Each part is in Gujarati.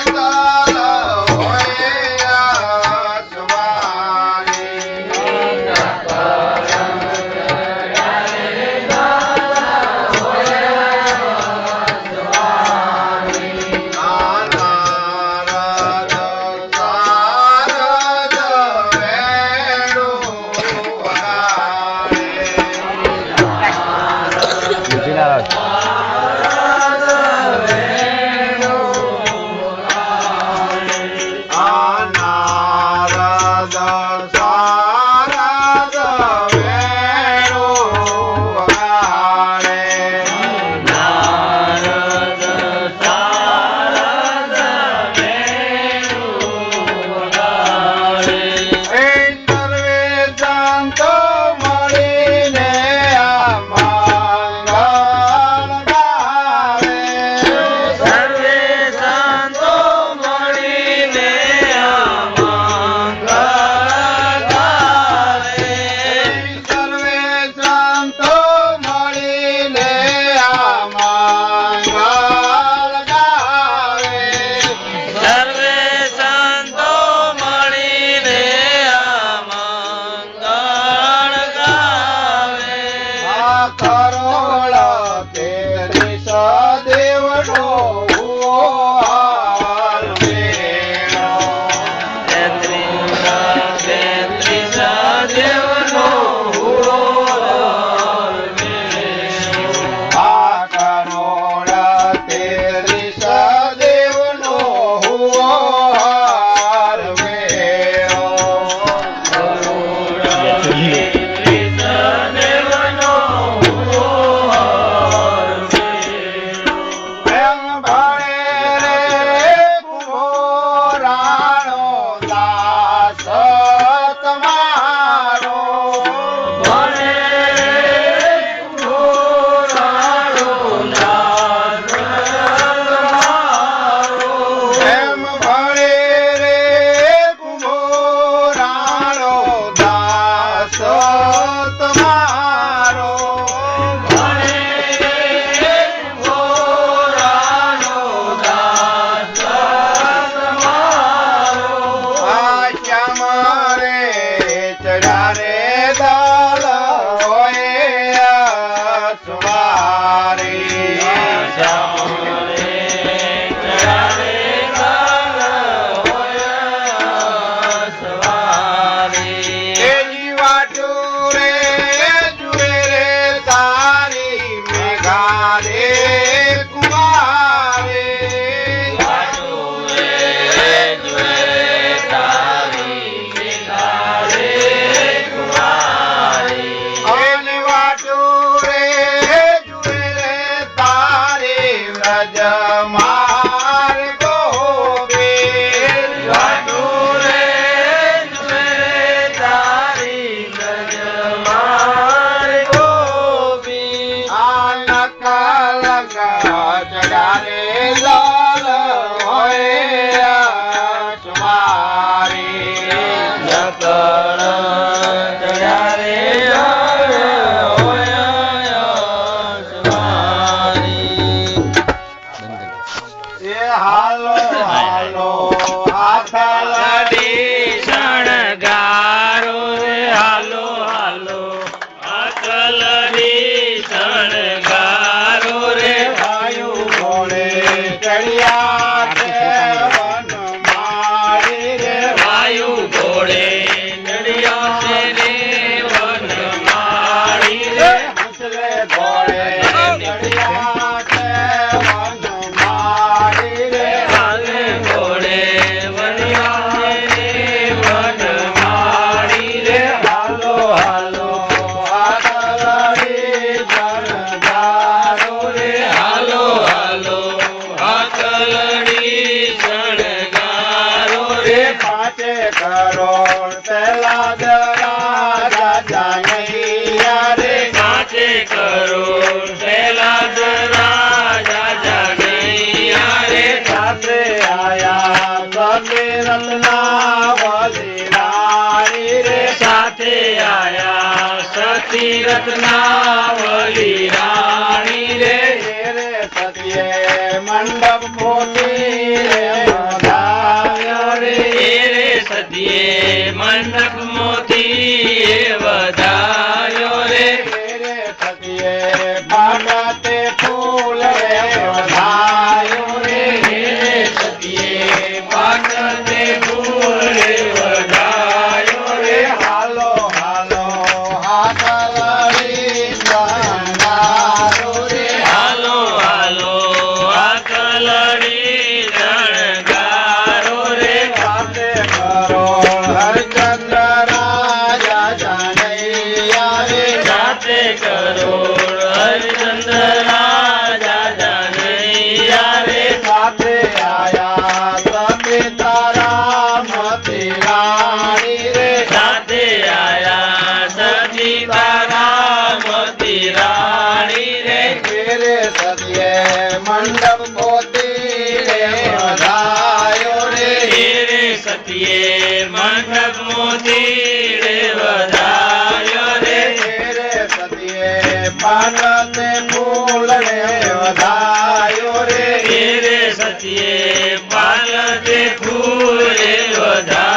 Santa. dollars. સતી રત્નાવલી રાણી રે. રે સતીએ મંડપ મોતી રે રે. સતીએ મંડપ મોતી આનંદ મૂળને વધાયો રે. રે સતીએ પાલતે ફૂલે વધાયો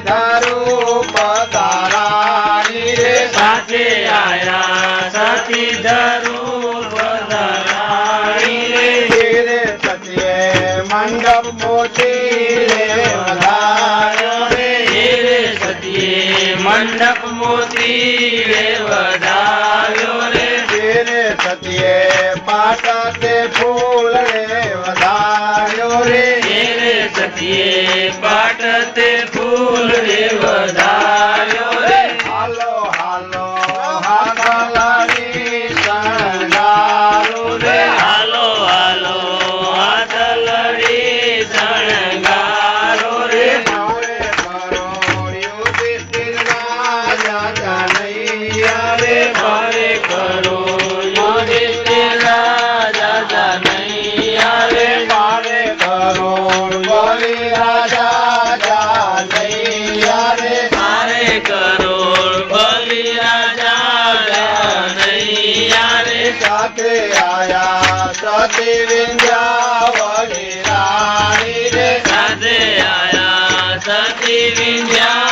ધરું પધારાણી રે સાથે આયા સતી ધરું પધારાણી પાટા તે ફૂલ રે વધાર્યો રે. સખીએ પાટતે ફૂલ રે વધારે કરોડ બલિયા રે. સાથે આયા સાથે વિંધ્યા વગેરા સાથે આયા સાથે વિંધ્યા